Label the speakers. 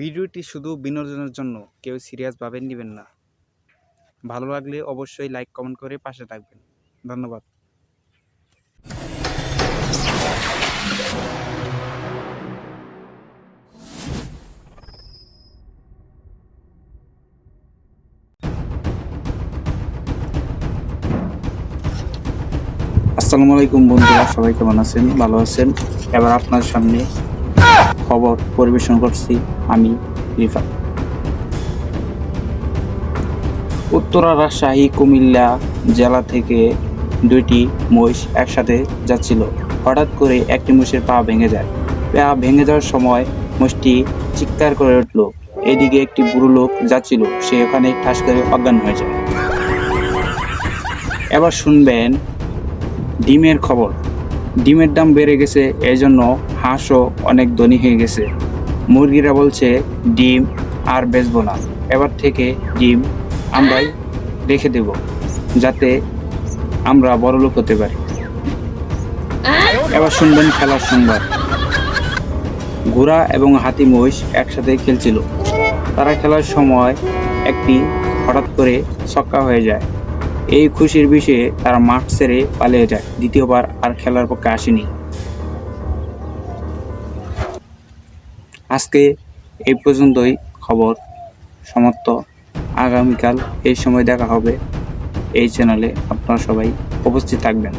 Speaker 1: ভিডিওটি শুধু বিনোদনের জন্য কেউ সিরিয়াসভাবে নেবেন না। ভালো লাগলে অবশ্যই লাইক, কমেন্ট করে পাশে থাকবেন। ধন্যবাদ। আসসালামু আলাইকুম বন্ধুরা, সবাই কেমন আছেন? ভালো আছেন? এবার আপনার সামনে খবর পরিবেশন করছি আমি রিফা। উত্তরা, রাজশাহী, কুমিল্লা জেলা থেকে দুইটি মহিষ একসাথে যাচ্ছিল। হঠাৎ করে একটি মহিষের পা ভেঙে যায়। পা ভেঙে যাওয়ার সময় মহিষটি চিৎকার করে উঠল। এদিকে একটি বুড়ো লোক যাচ্ছিল। সে ওখানে ঠাস করে অজ্ঞান হয়ে যায়। এবার শুনবেন ডিমের খবর। ডিমের দাম বেড়ে গেছে এই জন্য হাঁসও অনেক ধনী হয়ে গেছে। মুরগিরা বলছে, ডিম আর বেচবো না। এবার থেকে ডিম আমরাই রেখে দেব, যাতে আমরা বড় লোক হতে পারি। এবার শুনবেন খেলার সংবাদ। ঘোড়া এবং হাতি মহিষ একসাথে খেলছিল। তারা খেলার সময় একটি হঠাৎ করে ছক্কা হয়ে যায়। এই খুশির বিষয়ে তারা মাঠ ছেড়ে পালিয়ে যায়। দ্বিতীয়বার আর খেলার পক্ষে আসেনি। আজকে এই পর্যন্তই খবর। সমাপ্ত। আগামীকাল এই সময় দেখা হবে। এই চ্যানেলে আপনারা সবাই উপস্থিত থাকবেন।